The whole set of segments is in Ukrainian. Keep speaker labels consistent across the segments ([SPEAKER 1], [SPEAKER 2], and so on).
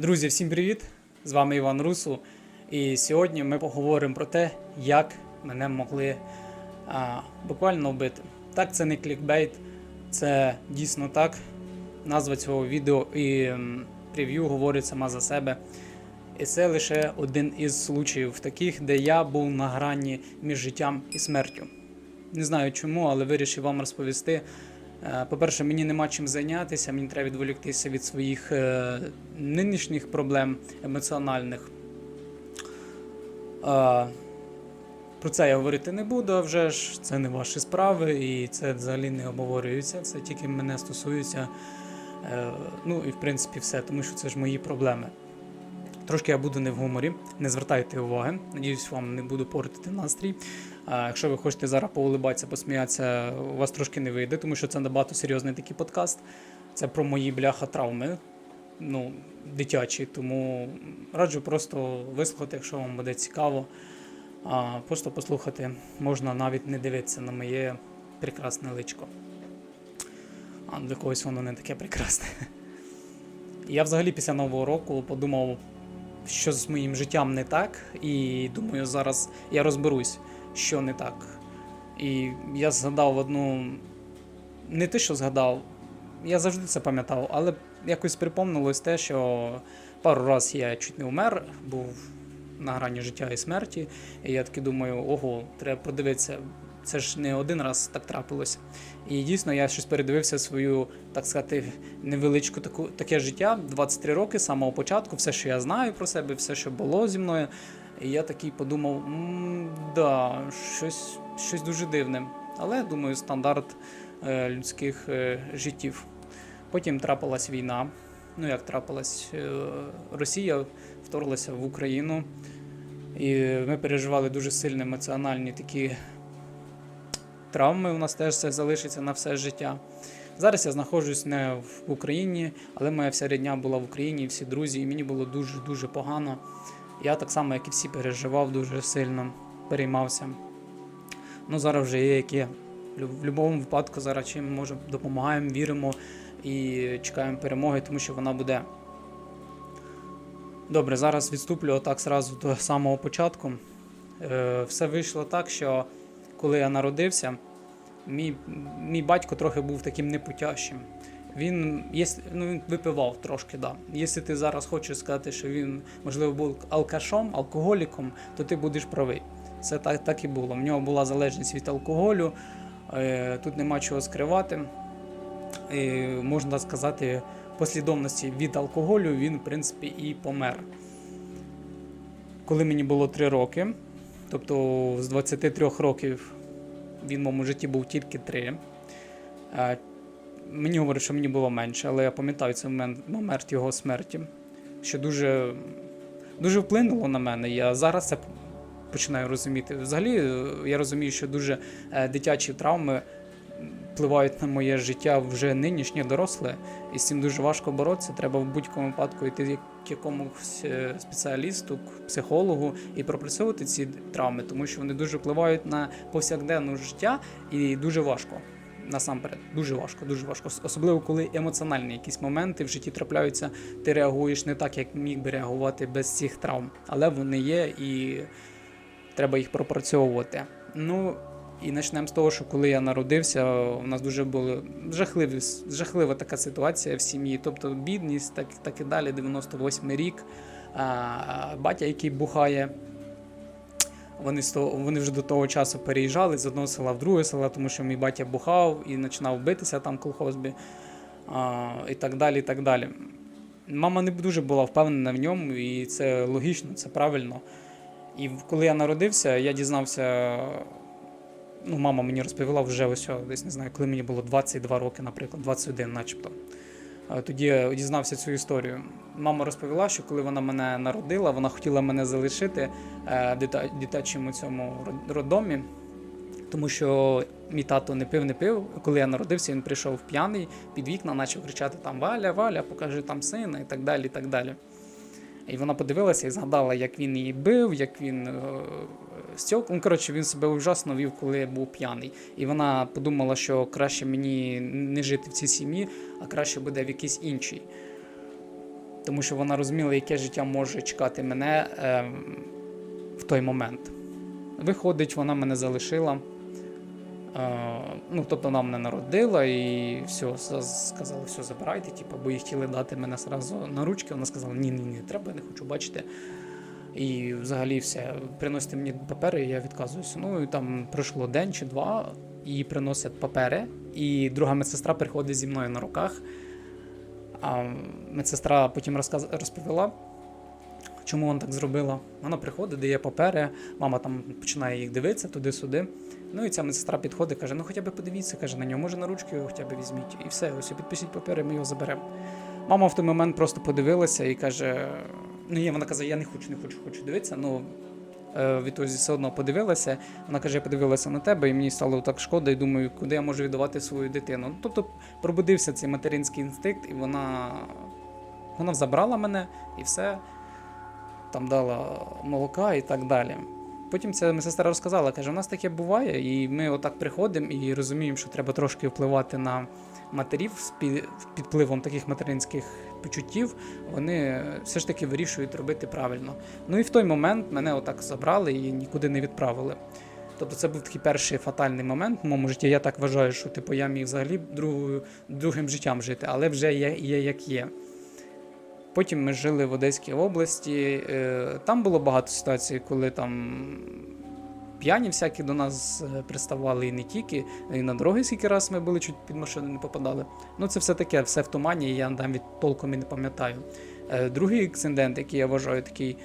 [SPEAKER 1] Друзі, всім привіт! З вами Іван Русу. І сьогодні ми поговоримо про те, як мене могли а, буквально вбити. Так, це не клікбейт, це дійсно так. Назва цього відео і прев'ю говорить сама за себе. І це лише один із случаїв таких, де я був на грані між життям і смертю. Не знаю чому, але вирішив вам розповісти. Е, По-перше, мені нема чим зайнятися, мені треба відволіктися від своїх е, нинішніх проблем емоціональних. Е, про це я говорити не буду, вже ж це не ваші справи, і це взагалі не обговорюється. Це тільки мене стосується. Ну і в принципі все, тому що це ж мої проблеми. Трошки я буду не в гуморі, не звертайте уваги. Надіюсь, вам не буду портити настрій. А якщо ви хочете зараз поулибатися, посміятися, у вас трошки не вийде, тому що це набагато серйозний такий подкаст. Це про мої бляха травми, ну, дитячі. Тому раджу просто вислухати, якщо вам буде цікаво. А, просто послухати, можна навіть не дивитися на моє прекрасне личко. А для когось воно не таке прекрасне. Я взагалі після Нового року подумав, що з моїм життям не так, і думаю, зараз я розберусь, що не так. І я згадав одну. Не те, що згадав, я завжди це пам'ятав, але якось припомнилось те, що пару раз я чуть не вмер, був на грані життя і смерті. І я таки думаю, ого, треба подивитися. Це ж не один раз так трапилося. І дійсно я щось передивився свою, так сказати, невеличку таку таке життя, 23 роки з самого початку, все, що я знаю про себе, все, що було зі мною. І я такий подумав, м да, щось, щось дуже дивне. Але думаю, стандарт е, людських е, життів. Потім трапилась війна. Ну як трапилась, е, Росія вторглася в Україну, і ми переживали дуже сильні емоціональні такі травми. У нас теж це залишиться на все життя. Зараз я знаходжусь не в Україні, але моя вся рідня була в Україні, всі друзі, і мені було дуже дуже погано. Я так само, як і всі, переживав дуже сильно, переймався. Ну, зараз вже є як є. В будь-якому випадку зараз чим можемо, допомагаємо, віримо і чекаємо перемоги, тому що вона буде. Добре, зараз відступлю отак зразу до самого початку. Е, все вийшло так, що коли я народився, мій, мій батько трохи був таким непутящим. Він, ну, він випивав трошки, да. Якщо ти зараз хочеш сказати, що він, можливо, був алкашом, алкоголіком, то ти будеш правий. Це так, так і було. В нього була залежність від алкоголю, е, тут нема чого скривати. І, можна сказати, послідовності від алкоголю він, в принципі, і помер. Коли мені було 3 роки, тобто з 23 років він в моєму житті був тільки 3. Е, Мені говорять, що мені було менше, але я пам'ятаю цей момент, момент його смерті, що дуже, дуже вплинуло на мене. Я зараз це починаю розуміти. Взагалі, е, я розумію, що дуже е, дитячі травми впливають на моє життя вже нинішнє доросле, і з цим дуже важко боротися. Треба в будь-якому випадку йти якомусь е, спеціалісту, к психологу і пропрацьовувати ці травми, тому що вони дуже впливають на повсякденне життя і дуже важко. Насамперед, дуже важко, дуже важко. Особливо, коли емоціональні якісь моменти в житті трапляються, ти реагуєш не так, як міг би реагувати без цих травм. Але вони є і треба їх пропрацьовувати. Ну і почнемо з того, що коли я народився, у нас дуже була жахливі, жахлива така ситуація в сім'ї. Тобто бідність, так, так і далі, 98 рік. А, батя, який бухає. Вони, вони вже до того часу переїжджали з одного села в друге село, тому що мій батя бухав і починав битися там в колхозбі а, і так далі. і так далі. Мама не дуже була впевнена в ньому, і це логічно, це правильно. І коли я народився, я дізнався. Ну, мама мені розповіла вже ось десь не знаю, коли мені було 22 роки, наприклад, 21 начебто. Е, Тоді я дізнався цю історію. Мама розповіла, що коли вона мене народила, вона хотіла мене залишити е, в дитячому цьому род- роддомі, тому що мій тато не пив, не пив. Коли я народився, він прийшов п'яний під вікна, почав кричати там Валя, Валя, покажи там сина і так далі. І так далі. І вона подивилася і згадала, як він її бив, як він е, стьок. Ну, коротше, він себе ужасно вів, коли був п'яний. І вона подумала, що краще мені не жити в цій сім'ї, а краще буде в якійсь іншій. тому що вона розуміла, яке життя може чекати мене е, в той момент. Виходить, вона мене залишила. Ну, тобто вона мене народила і все, сказали, все, забирайте, типу, бо їй хотіли дати мене сразу на ручки. Вона сказала, ні, ні, ні, треба, не хочу бачити. І взагалі все, приносите мені папери, і я відказуюся. Ну і там пройшло день чи два, їй приносять папери, і друга медсестра приходить зі мною на руках. А медсестра потім розповіла, чому вона так зробила. Вона приходить, дає папери, мама там починає їх дивитися туди-сюди. Ну і ця медсестра підходить, каже: ну хоча б подивіться, каже на нього, може на ручки його хоча б візьміть. І все, ось підпишіть папери, ми його заберемо. Мама в той момент просто подивилася і каже: ну ні, вона каже, я не хочу, не хочу, хочу дивитися. Ну е, відтоді все одно подивилася. Вона каже, я подивилася на тебе, і мені стало так шкода, і думаю, куди я можу віддавати свою дитину. Ну, Тобто пробудився цей материнський інстинкт, і вона, вона забрала мене і все, там дала молока і так далі. Потім ця медсестра розказала, каже, у нас таке буває, і ми отак приходимо і розуміємо, що треба трошки впливати на матерів з під під впливом таких материнських почуттів, вони все ж таки вирішують робити правильно. Ну і в той момент мене отак забрали і нікуди не відправили. Тобто це був такий перший фатальний момент в моєму житті. Я так вважаю, що типу, я міг взагалі другою, другим життям жити, але вже є, є як є. Потім ми жили в Одеській області. е, Там було багато ситуацій, коли там п'яні всякі до нас е, приставали і не тільки, і на дороги скільки раз ми були, чуть під машину не попадали. Ну це все таке, все в тумані, і я навіть толком і не пам'ятаю. Е, Другий інцидент, який я вважаю такий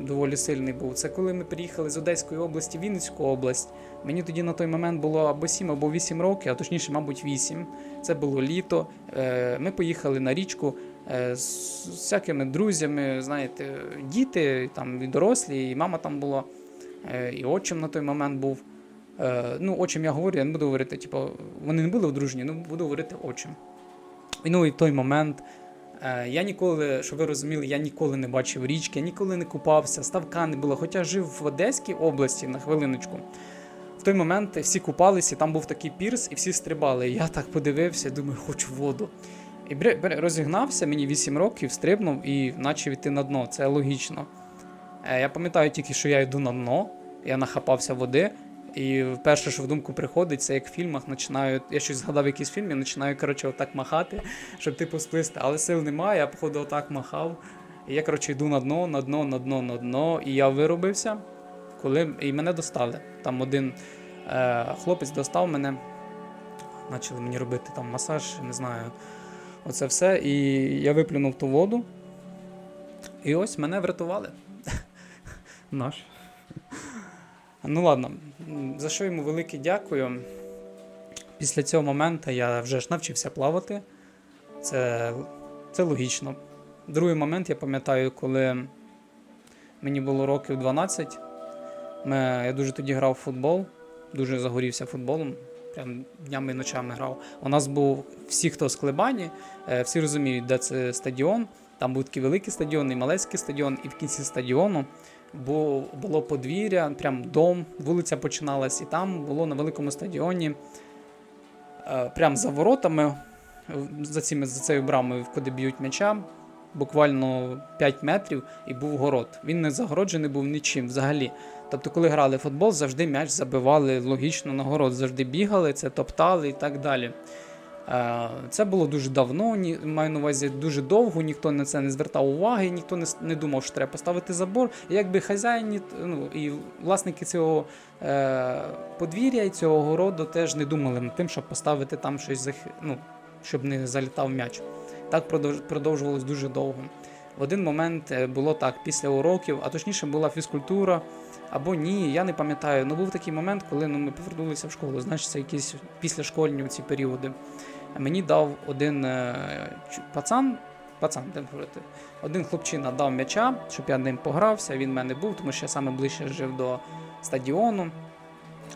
[SPEAKER 1] доволі сильний був, це коли ми приїхали з Одеської області в Вінницьку область. Мені тоді на той момент було або 7, або 8 років, а точніше, мабуть, 8. Це було літо. Ми поїхали на річку з всякими друзями, знаєте, діти, там і дорослі, і мама там була, е, і отчим на той момент був. Е, Ну, отчим я говорю, я не буду говорити, типу, вони не були одружені, ну буду говорити отчим. І ну і в той момент. е, Я ніколи, щоб ви розуміли, я ніколи не бачив річки, я ніколи не купався, ставка не було. Хоча жив в Одеській області на хвилиночку. В той момент всі купалися, там був такий пірс, і всі стрибали. Я так подивився, думаю, хочу воду. І розігнався, мені 8 років, стрибнув і почав йти на дно. Це логічно. Е, Я пам'ятаю тільки, що я йду на дно, я нахапався води. І перше, що в думку приходить, це як в фільмах починаю. Я щось згадав якийсь фільм, я починаю, коротше, отак махати, щоб типу сплисти. Але сил немає, я, походу, отак махав. І я, коротше, йду на дно, на дно, на дно, на дно. І я виробився, коли і мене достали. Там один е, хлопець достав мене, почали мені робити там масаж, не знаю. Оце все. І я виплюнув ту воду. І ось мене врятували. Наш. Ну ладно, за що йому велике дякую. Після цього моменту я вже ж навчився плавати. Це, це логічно. Другий момент я пам'ятаю, коли мені було років 12. Ми, я дуже тоді грав в футбол, дуже загорівся футболом. Прям днями і ночами грав. У нас був всі, хто з Клебані, е, всі розуміють, де це стадіон. Там був такий великий стадіон і маленький стадіон, і в кінці стадіону бу- було подвір'я, прям дом, вулиця починалась, і там було на великому стадіоні, е, прям за воротами, за, цими, за цією брамою, куди б'ють м'яча, буквально 5 метрів, і був город. Він не загороджений був нічим взагалі. Тобто, коли грали в футбол, завжди м'яч забивали логічно на город, завжди бігали, це топтали і так далі. Е, Це було дуже давно, маю на увазі дуже довго, ніхто на це не звертав уваги, ніхто не, думав, що треба поставити забор. Якби хазяїни ну, і власники цього е, подвір'я і цього городу теж не думали над тим, щоб поставити там щось, ну, щоб не залітав м'яч. Так продовжувалось дуже довго. В один момент е, було так, після уроків, а точніше була фізкультура, або ні, я не пам'ятаю. Ну був такий момент, коли ну, ми повернулися в школу. Значить, це якісь післяшкольні ці періоди. Мені дав один е, пацан, пацан, будемо говорити, один хлопчина дав м'яча, щоб я ним погрався. Він в мене був, тому що я саме ближче жив до стадіону,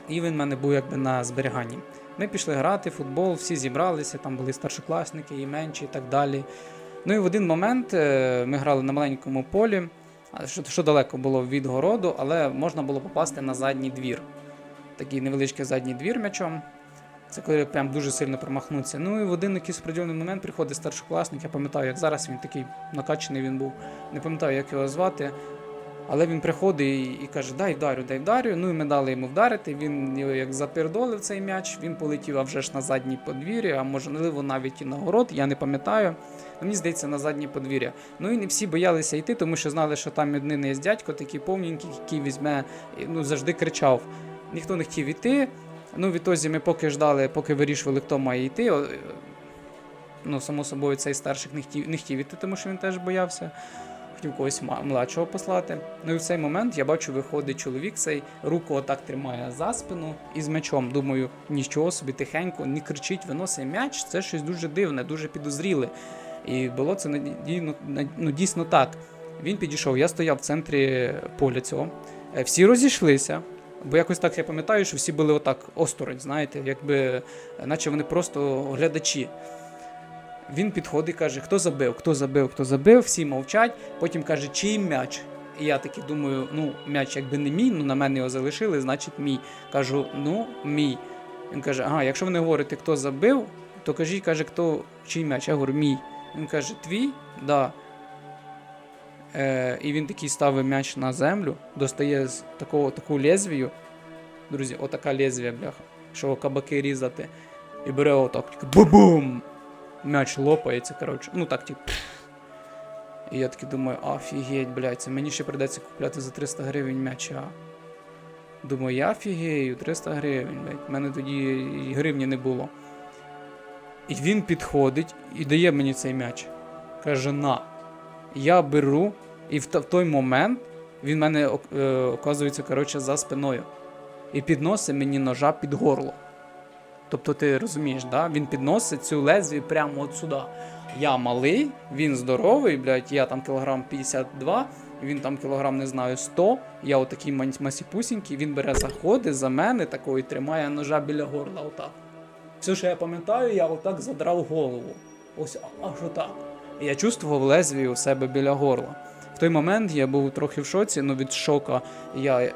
[SPEAKER 1] і він в мене був якби на зберіганні. Ми пішли грати футбол, всі зібралися, там були старшокласники і менші, і так далі. Ну і в один момент е, ми грали на маленькому полі, що, що далеко було від городу, але можна було попасти на задній двір. Такий невеличкий задній двір м'ячом. Це коли прям дуже сильно промахнуться. Ну і в один якийсь определений момент приходить старшокласник, я пам'ятаю, як зараз він такий накачаний він був. Не пам'ятаю, як його звати. Але він приходить і, каже: дай вдарю, дай вдарю. Ну і ми дали йому вдарити. Він його як запердолив цей м'яч, він полетів а вже ж на заднє подвір'я, а можливо навіть і на город, я не пам'ятаю. Мені здається, на заднє подвір'я. Ну і не всі боялися йти, тому що знали, що там від є дядько, такий повненький, який візьме, ну завжди кричав. Ніхто не хотів йти. Ну, відтоді ми поки ждали, поки вирішували, хто має йти. Ну, само собою, цей старших не хотів, не хотів іти, тому що він теж боявся. Хотів когось младшого послати. Ну і в цей момент я бачу, виходить чоловік цей, руку отак тримає за спину і з м'ячом. Думаю, нічого собі тихенько, не кричить, виносить м'яч. Це щось дуже дивне, дуже підозріле. І було це надійно, ну, дійсно так. Він підійшов, я стояв в центрі поля цього. Е, Всі розійшлися. Бо якось так я пам'ятаю, що всі були отак осторонь, знаєте, якби, е, наче вони просто глядачі. Він підходить каже, хто забив, хто забив, хто забив, всі мовчать. Потім каже, чий м'яч. І я таки думаю, ну, м'яч якби не мій, ну на мене його залишили, значить мій. Кажу, ну, мій. Він каже, ага, якщо ви не говорите, хто забив, то кажіть, каже, хто чий м'яч. Я говорю, мій. Він каже, твій? Да. Е, і він такий ставить м'яч на землю, достає з такого таку лезвію. Друзі, отака лезвія, бляха, що кабаки різати. І бере отак, бу-бум! М'яч лопається, коротше. Ну так, типу. І я такий думаю, офігеть, блядь, це мені ще придеться купляти за 300 гривень м'яча. Думаю, я офігею, 300 гривень, блядь. У мене тоді і гривні не було. І він підходить і дає мені цей м'яч. Каже, на. Я беру, і в, в той момент він мене е, оказується коротше, за спиною. І підносить мені ножа під горло. Тобто ти розумієш, да? він підносить цю лезвію прямо от сюди. Я малий, він здоровий, блядь, я там кілограм 52, він там кілограм, не знаю, 100, я отакий масіпусінький, він бере заходи за мене такого і тримає ножа біля горла отак. Все, що я пам'ятаю, я отак задрав голову. Ось аж отак. І я чувствував лезвію у себе біля горла. В той момент я був трохи в шоці, ну від шока я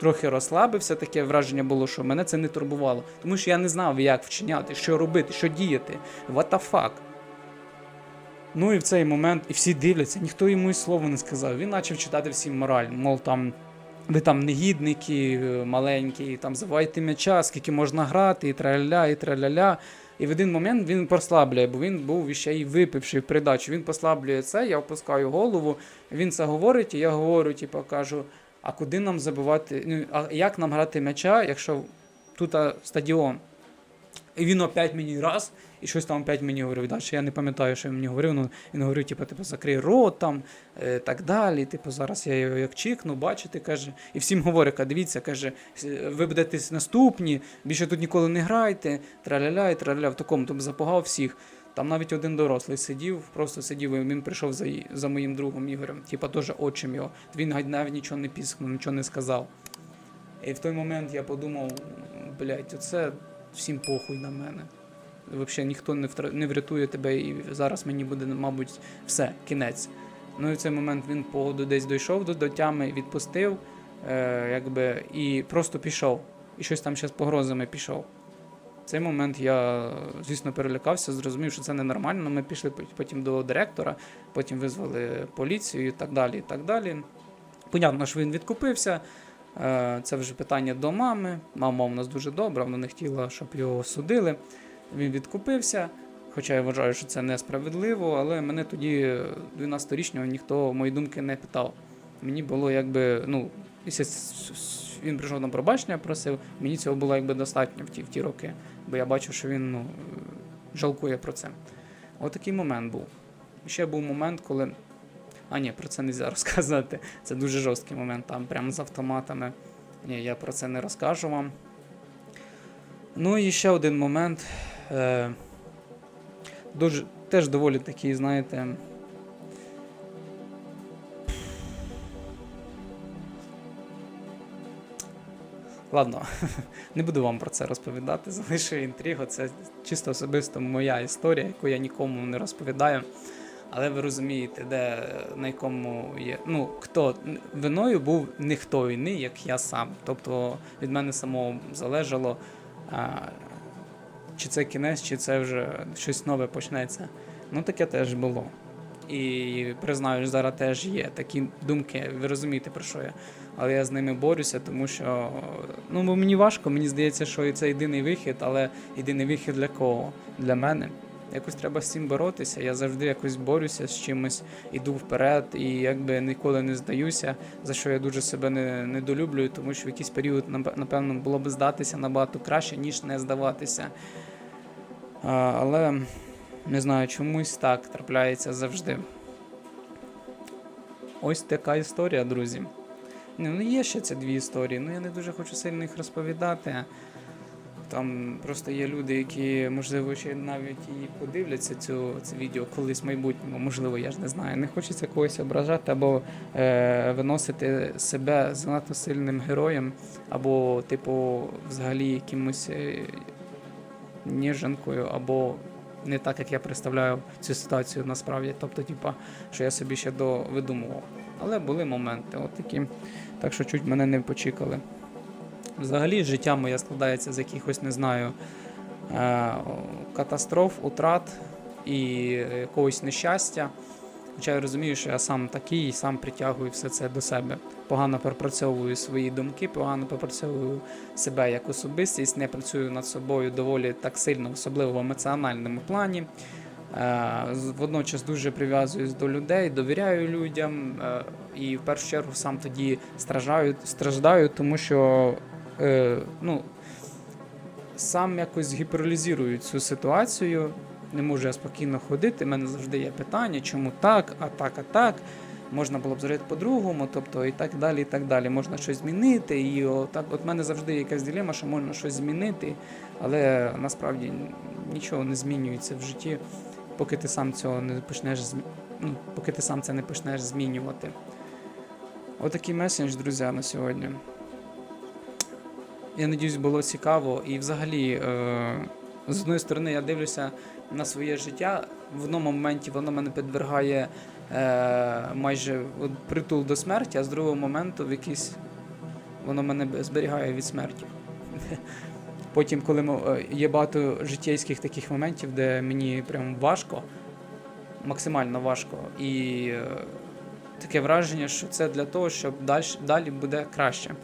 [SPEAKER 1] трохи розслабився, таке враження було, що мене це не турбувало. Тому що я не знав, як вчиняти, що робити, що діяти. What the fuck? Ну і в цей момент, і всі дивляться, ніхто йому і слова не сказав. Він почав читати всім мораль, мов там. Ви там негідники, е, маленькі, там завайте м'яча, скільки можна грати, і траля, і траля. І в один момент він послаблює, бо він був ще й випивши в придачу. Він послаблює це, я опускаю голову, він це говорить, і я говорю, типу, кажу, а куди нам забивати? Ну, а як нам грати м'яча, якщо тут а, стадіон? І він опять мені раз, і щось там опять мені говорив. Далі я не пам'ятаю, що він мені говорив. Ну, він говорив, типу, типу, закрий рот там, е, так далі. Типу, зараз я його як чікну, бачите, каже. І всім говорить, «Ка, дивіться, каже, ви будете наступні, більше тут ніколи не грайте, траля-ля і траля в такому, тобто запугав всіх. Там навіть один дорослий сидів, просто сидів, і він прийшов за, за моїм другом Ігорем, типа теж отчим його. Він навіть нічого не піскнув, нічого не сказав. І в той момент я подумав, блядь, оце всім похуй на мене. Взагалі ніхто не, втра... не врятує тебе, і зараз мені буде, мабуть, все, кінець. Ну і в цей момент він погоду десь дійшов до, до тями, відпустив, е, якби, і просто пішов. І щось там ще з погрозами пішов. Цей момент я, звісно, перелякався, зрозумів, що це ненормально. Ми пішли потім до директора, потім визвали поліцію і так далі. і так далі. Понятно, що він відкупився. Е, Це вже питання до мами. Мама у нас дуже добра, вона не хотіла, щоб його судили. Він відкупився. Хоча я вважаю, що це несправедливо, але мене тоді, е, 12-річного, ніхто мої думки не питав. Мені було якби, ну, він прийшов на пробачення, просив, мені цього було якби достатньо в ті, в ті роки, бо я бачив, що він ну, жалкує про це. Отакий момент був. Ще був момент, коли. А ні, про це не можна розказати. Це дуже жорсткий момент, там прямо з автоматами. Ні, я про це не розкажу вам. Ну і ще один момент. Е, дуже, теж доволі такий, знаєте. Ладно, не буду вам про це розповідати, залишу інтригу. Це чисто особисто моя історія, яку я нікому не розповідаю. Але ви розумієте, де на якому є. Ну, хто виною був не хто війни, як я сам. Тобто від мене самого залежало, а, чи це кінець, чи це вже щось нове почнеться. Ну таке теж було. І признаю, зараз теж є такі думки, ви розумієте про що я. Але я з ними борюся, тому що ну мені важко, мені здається, що це єдиний вихід, але єдиний вихід для кого? Для мене. Якось треба з цим боротися. Я завжди якось борюся з чимось, іду вперед і якби ніколи не здаюся, за що я дуже себе не недолюблюю, тому що в якийсь період напевно було б здатися набагато краще, ніж не здаватися. А, але не знаю, чомусь так трапляється завжди. Ось така історія, друзі. Ну, ну, є ще ці дві історії, ну я не дуже хочу сильно їх розповідати. Там просто є люди, які, можливо, ще навіть і подивляться цю, це відео колись в майбутньому, можливо, я ж не знаю. Не хочеться когось ображати або е, виносити себе занадто сильним героєм, або, типу, взагалі якимось е, ніженкою, або не так, як я представляю цю ситуацію насправді. Тобто, типа, що я собі ще довидумував. Але були моменти, от такі. Так що чуть мене не почікали. Взагалі, життя моє складається з якихось, не знаю, е, катастроф, утрат і якогось нещастя. Хоча я розумію, що я сам такий і сам притягую все це до себе. Погано пропрацьовую свої думки, погано пропрацьовую себе як особистість, не працюю над собою доволі так сильно, особливо в емоціональному плані. Е, Водночас дуже прив'язуюсь до людей, довіряю людям е, і в першу чергу сам тоді страждаю, страждаю тому що е, ну, сам якось гіперолізую цю ситуацію. Не можу я спокійно ходити. У мене завжди є питання, чому так, а так, а так. Можна було б зробити по-другому, тобто і так далі, і так далі. Можна щось змінити. І отак, от мене завжди якась дилема, що можна щось змінити, але насправді нічого не змінюється в житті, поки ти сам цього не почнеш ну, поки ти сам це не почнеш змінювати. Отакий месендж, друзі, на сьогодні. Я надіюсь, було цікаво. І взагалі, е, з одної сторони, я дивлюся на своє життя. В одному моменті воно мене підвергає е, майже от, притул до смерті, а з другого моменту в якийсь воно мене зберігає від смерті. Потім, коли е, є багато життєйських таких моментів, де мені прям важко, максимально важко, і е, таке враження, що це для того, щоб далі, далі буде краще.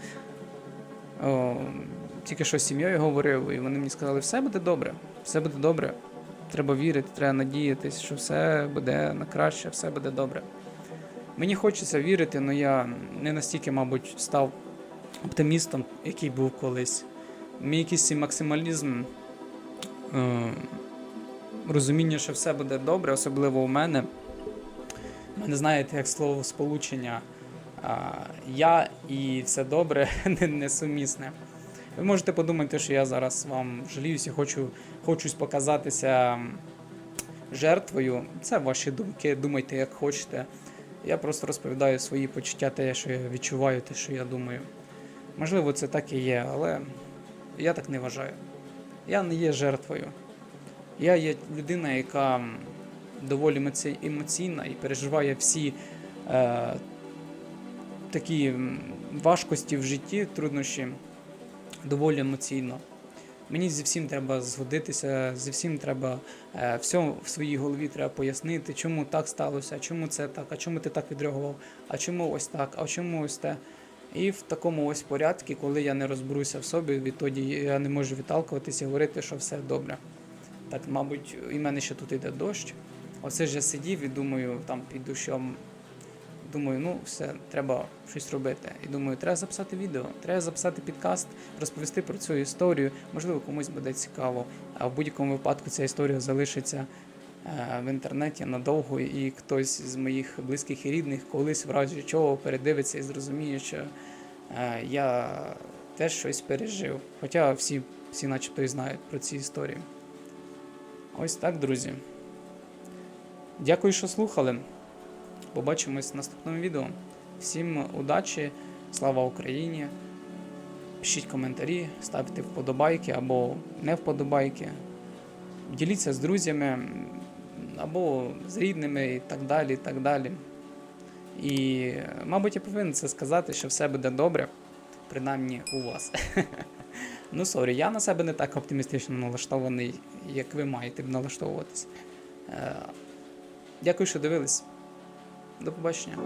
[SPEAKER 1] О, тільки що з сім'єю говорив, і вони мені сказали, все буде добре, все буде добре. Треба вірити, треба надіятись, що все буде на краще, все буде добре. Мені хочеться вірити, але я не настільки, мабуть, став оптимістом, який був колись. Мій якийсь максималізм, е, розуміння, що все буде добре, особливо у мене. Мене, знаєте, як слово сполучення я і все добре несумісне. Ви можете подумати, що я зараз вам жаліюся, хочу, хочусь показатися жертвою. Це ваші думки, думайте, як хочете. Я просто розповідаю свої почуття, те, що я відчуваю, те, що я думаю. Можливо, це так і є, але я так не вважаю. Я не є жертвою. Я є людина, яка доволі емоційна і переживає всі е, такі важкості в житті, труднощі доволі емоційно. Мені зі всім треба згодитися, зі всім треба е, все в своїй голові треба пояснити, чому так сталося, чому це так, а чому ти так відреагував, а чому ось так, а чому ось те. І в такому ось порядку, коли я не розберуся в собі, відтоді я не можу відталкуватися і говорити, що все добре. Так, мабуть, і в мене ще тут йде дощ. Оце ж я сидів і думаю, там під дощом. Думаю, ну все, треба щось робити. І думаю, треба записати відео, треба записати підкаст, розповісти про цю історію. Можливо, комусь буде цікаво. А в будь-якому випадку ця історія залишиться в інтернеті надовго, і хтось з моїх близьких і рідних колись в разі чого передивиться і зрозуміє, що е, я теж щось пережив. Хоча всі, всі начебто і знають про ці історії. Ось так, друзі. Дякую, що слухали. Побачимось в наступному відео. Всім удачі, слава Україні! Пишіть коментарі, ставте вподобайки або не вподобайки. Діліться з друзями або з рідними і так далі. І так далі. І, мабуть, я повинен це сказати, що все буде добре, принаймні у вас. Ну, сорі, я на себе не так оптимістично налаштований, як ви маєте б налаштовуватись. Е, Дякую, що дивились. До побачення.